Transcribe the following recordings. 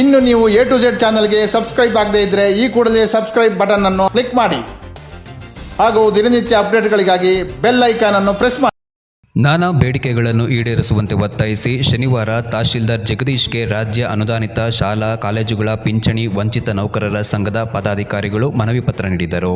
ಇನ್ನು ನೀವು A to Z ಚಾನಲ್ಗೆ ಸಬ್ಸ್ಕ್ರೈಬ್ ಆಗದೇ ಇದ್ರೆ ಈ ಕೂಡಲೇ ಸಬ್ಸ್ಕ್ರೈಬ್ ಬಟನ್ ಅನ್ನು ಕ್ಲಿಕ್ ಮಾಡಿ. ಹಾಗೂ ದಿನನಿತ್ಯ ಅಪ್ಡೇಟ್ಗಳಿಗಾಗಿ ಬೆಲ್ ಐಕಾನ್ ಅನ್ನು ಪ್ರೆಸ್ ಮಾಡಿ. ನಾನಾ ಬೇಡಿಕೆಗಳನ್ನು ಈಡೇರಿಸುವಂತೆ ಒತ್ತಾಯಿಸಿ ಶನಿವಾರ ತಹಶೀಲ್ದಾರ್ ಜಗದೀಶ್ಗೆ ರಾಜ್ಯ ಅನುದಾನಿತ ಶಾಲಾ, ಕಾಲೇಜುಗಳ ಪಿಂಚಣಿ ವಂಚಿತ ನೌಕರರ ಸಂಘದ ಪದಾಧಿಕಾರಿಗಳು ಮನವಿ ಪತ್ರ ನೀಡಿದರು.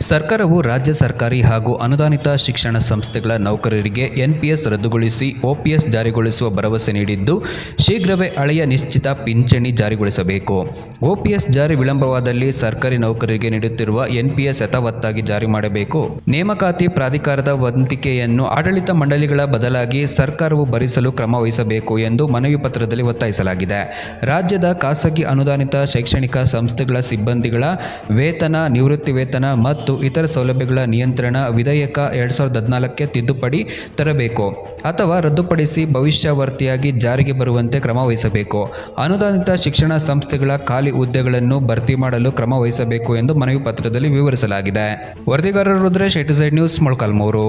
ಸರ್ಕಾರವು ರಾಜ್ಯ ಸರ್ಕಾರಿ ಹಾಗೂ ಅನುದಾನಿತ ಶಿಕ್ಷಣ ಸಂಸ್ಥೆಗಳ ನೌಕರರಿಗೆ ಎನ್ಪಿಎಸ್ ರದ್ದುಗೊಳಿಸಿ ಒಪಿಎಸ್ ಜಾರಿಗೊಳಿಸುವ ಭರವಸೆ ನೀಡಿದ್ದು, ಶೀಘ್ರವೇ ಹಳೆಯ ನಿಶ್ಚಿತ ಪಿಂಚಣಿ ಜಾರಿಗೊಳಿಸಬೇಕು. ಒಪಿಎಸ್ ಜಾರಿ ವಿಳಂಬವಾದಲ್ಲಿ ಸರ್ಕಾರಿ ನೌಕರರಿಗೆ ನೀಡುತ್ತಿರುವ ಎನ್ಪಿಎಸ್ ಯಥಾವತ್ತಾಗಿ ಜಾರಿ ಮಾಡಬೇಕು. ನೇಮಕಾತಿ ಪ್ರಾಧಿಕಾರದ ವಂತಿಕೆಯನ್ನು ಆಡಳಿತ ಮಂಡಳಿಗಳ ಬದಲಾಗಿ ಸರ್ಕಾರವು ಭರಿಸಲು ಕ್ರಮ ವಹಿಸಬೇಕು ಎಂದು ಮನವಿ ಪತ್ರದಲ್ಲಿ ಒತ್ತಾಯಿಸಲಾಗಿದೆ. ರಾಜ್ಯದ ಖಾಸಗಿ ಅನುದಾನಿತ ಶೈಕ್ಷಣಿಕ ಸಂಸ್ಥೆಗಳ ಸಿಬ್ಬಂದಿಗಳ ವೇತನ, ನಿವೃತ್ತಿ ವೇತನ ಮತ್ತು ಇತರ ಸೌಲಭ್ಯಗಳ ನಿಯಂತ್ರಣ ವಿಧೇಯಕ ಎರಡ್ ಸಾವಿರದ ಹದಿನಾಲ್ಕಕ್ಕೆ ತಿದ್ದುಪಡಿ ತರಬೇಕು ಅಥವಾ ರದ್ದುಪಡಿಸಿ ಭವಿಷ್ಯವರ್ತಿಯಾಗಿ ಜಾರಿಗೆ ಬರುವಂತೆ ಕ್ರಮ ವಹಿಸಬೇಕು. ಅನುದಾನಿತ ಶಿಕ್ಷಣ ಸಂಸ್ಥೆಗಳ ಖಾಲಿ ಹುದ್ದೆಗಳನ್ನು ಭರ್ತಿ ಮಾಡಲು ಕ್ರಮ ವಹಿಸಬೇಕು ಎಂದು ಮನವಿ ಪತ್ರದಲ್ಲಿ ವಿವರಿಸಲಾಗಿದೆ. ವರದಿಗಾರರು ರುದ್ರೇಶ್ ಝೆಡ್ ನ್ಯೂಸ್, ಮೊಳಕಾಲ್ಮೂರು.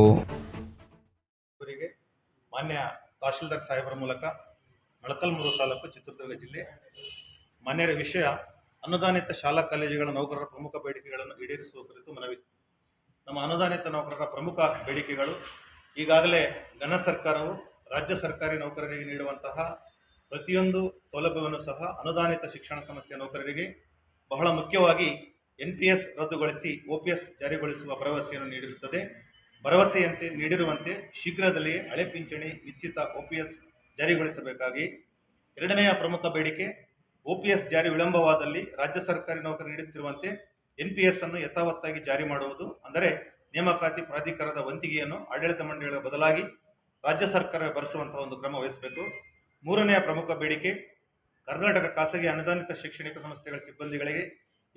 ಮಾನ್ಯ ತಹಶೀಲ್ದಾರ್ ಸಾಹೇಬರ ಮೂಲಕ ಮೊಳಕಲ್ಮೂರು ತಾಲೂಕು ಚಿತ್ರದುರ್ಗ ಜಿಲ್ಲೆ ಮಾನ್ಯರ ವಿಷಯ ಅನುದಾನಿತ ಶಾಲಾ ಕಾಲೇಜುಗಳ ನೌಕರರ ಪ್ರಮುಖ ಬೇಡಿಕೆಗಳನ್ನು ಈಡೇರಿಸುವ ಕುರಿತು ಮನವಿ. ನಮ್ಮ ಅನುದಾನಿತ ನೌಕರರ ಪ್ರಮುಖ ಬೇಡಿಕೆಗಳು ಈಗಾಗಲೇ ಘನ ಸರ್ಕಾರವು ರಾಜ್ಯ ಸರ್ಕಾರಿ ನೌಕರರಿಗೆ ನೀಡುವಂತಹ ಪ್ರತಿಯೊಂದು ಸೌಲಭ್ಯವನ್ನು ಸಹ ಅನುದಾನಿತ ಶಿಕ್ಷಣ ಸಂಸ್ಥೆಯ ನೌಕರರಿಗೆ ಬಹಳ ಮುಖ್ಯವಾಗಿ ಎನ್ ಪಿ ಎಸ್ ರದ್ದುಗೊಳಿಸಿ ಒ ಪಿ ಎಸ್ ಜಾರಿಗೊಳಿಸುವ ಭರವಸೆಯನ್ನು ನೀಡಿರುತ್ತದೆ. ಭರವಸೆಯಂತೆ ನೀಡಿರುವಂತೆ ಶೀಘ್ರದಲ್ಲಿಯೇ ಹಳೆ ಪಿಂಚಣಿ ನಿಶ್ಚಿತ ಒ ಪಿ ಎಸ್ ಜಾರಿಗೊಳಿಸಬೇಕಾಗಿ. ಎರಡನೆಯ ಪ್ರಮುಖ ಬೇಡಿಕೆ ಒ ಪಿ ಎಸ್ ಜಾರಿ ವಿಳಂಬವಾದಲ್ಲಿ ರಾಜ್ಯ ಸರ್ಕಾರಿ ನೌಕರಿ ನೀಡುತ್ತಿರುವಂತೆ ಎನ್ ಪಿ ಎಸ್ ಅನ್ನು ಯಥಾವತ್ತಾಗಿ ಜಾರಿ ಮಾಡುವುದು ಅಂದರೆ ನೇಮಕಾತಿ ಪ್ರಾಧಿಕಾರದ ವಂತಿಗೆಯನ್ನು ಆಡಳಿತ ಮಂಡಳಿಗಳ ಬದಲಾಗಿ ರಾಜ್ಯ ಸರ್ಕಾರ ಭರಿಸುವಂತಹ ಒಂದು ಕ್ರಮ ವಹಿಸಬೇಕು. ಮೂರನೆಯ ಪ್ರಮುಖ ಬೇಡಿಕೆ, ಕರ್ನಾಟಕ ಖಾಸಗಿ ಅನುದಾನಿತ ಶೈಕ್ಷಣಿಕ ಸಂಸ್ಥೆಗಳ ಸಿಬ್ಬಂದಿಗಳಿಗೆ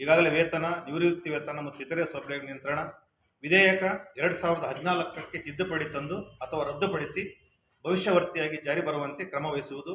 ಈಗಾಗಲೇ ವೇತನ, ನಿವೃತ್ತಿ ವೇತನ ಮತ್ತು ಇತರೆ ಸೌಲಭ್ಯ ನಿಯಂತ್ರಣ, ವಿಧೇಯಕ ಎರಡು ಸಾವಿರದ ಹದಿನಾಲ್ಕಕ್ಕೆ ತಿದ್ದುಪಡಿ ತಂದು ಅಥವಾ ರದ್ದುಪಡಿಸಿ ಭವಿಷ್ಯವರ್ತಿಯಾಗಿ ಜಾರಿ ಬರುವಂತೆ ಕ್ರಮ ವಹಿಸುವುದು.